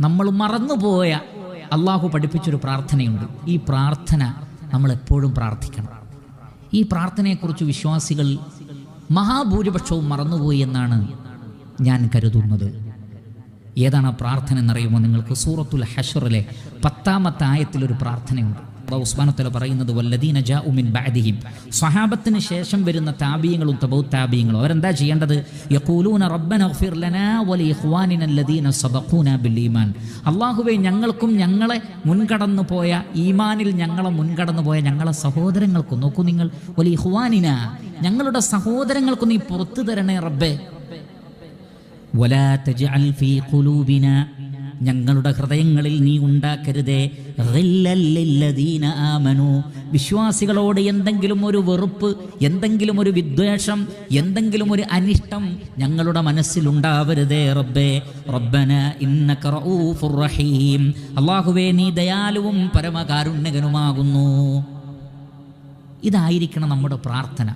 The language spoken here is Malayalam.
നമ്മൾ മറന്നുപോയ അള്ളാഹു പഠിപ്പിച്ചൊരു പ്രാർത്ഥനയുണ്ട്. ഈ പ്രാർത്ഥന നമ്മൾ എപ്പോഴും പ്രാർത്ഥിക്കണം. ഈ പ്രാർത്ഥനയെക്കുറിച്ച് വിശ്വാസികൾ മഹാഭൂരിപക്ഷവും മറന്നുപോയി എന്നാണ് ഞാൻ കരുതുന്നത്. ഏതാണ് ആ പ്രാർത്ഥന എന്നറിയുമോ? നിങ്ങൾക്ക് സൂറത്തുൽ ഹഷറിലെ പത്താമത്തെ ആയത്തിലൊരു പ്രാർത്ഥനയുണ്ട്. ഉസ്മാനത്തല പറയുന്നത് വല്ലദീന ജാ ഉമിൻ ബാദിഹിം സ്വഹാബത്തിന് ശേഷം വരുന്ന താബീയങ്ങളും തബൗ താബീയങ്ങളും അവരെന്താ ചെയ്യേണ്ടത് യഖൂലൂന റബ്ബന ഗ്ഫിർ ലനാ വലി ഇഖ്വാനിന അല്ലദീന സബഖൂന ബിൽ ഈമാൻ അള്ളാഹുവേ ഞങ്ങൾക്കും ഞങ്ങളെ മുൻകടന്നു പോയ ഈമാനിൽ ഞങ്ങളെ മുൻകടന്നു പോയ ഞങ്ങളെ സഹോദരങ്ങൾക്കും നോക്കൂ നിങ്ങൾ വലി ഇഖ്വാനിന ഞങ്ങളുടെ സഹോദരങ്ങൾക്കും നീ പുറത്തു തരണേ റബ്ബേ ولا تجعل في قلوبنا ഞങ്ങളുടെ ഹൃദയങ്ങളിൽ നീ ഉണ്ടാക്കരുതേ. ആമനു. വിശ്വാസികളോട് എന്തെങ്കിലും ഒരു വെറുപ്പ് എന്തെങ്കിലും ഒരു വിദ്വേഷം എന്തെങ്കിലും ഒരു അനിഷ്ടം ഞങ്ങളുടെ മനസ്സിലുണ്ടാവരുതേ റബ്ബേ. റബ്ബന റഹീം. അല്ലാഹുവേ നീ ദയാലുവും പരമകാരുണ്യകനുമാകുന്നു. ഇതായിരിക്കണം നമ്മുടെ പ്രാർത്ഥന.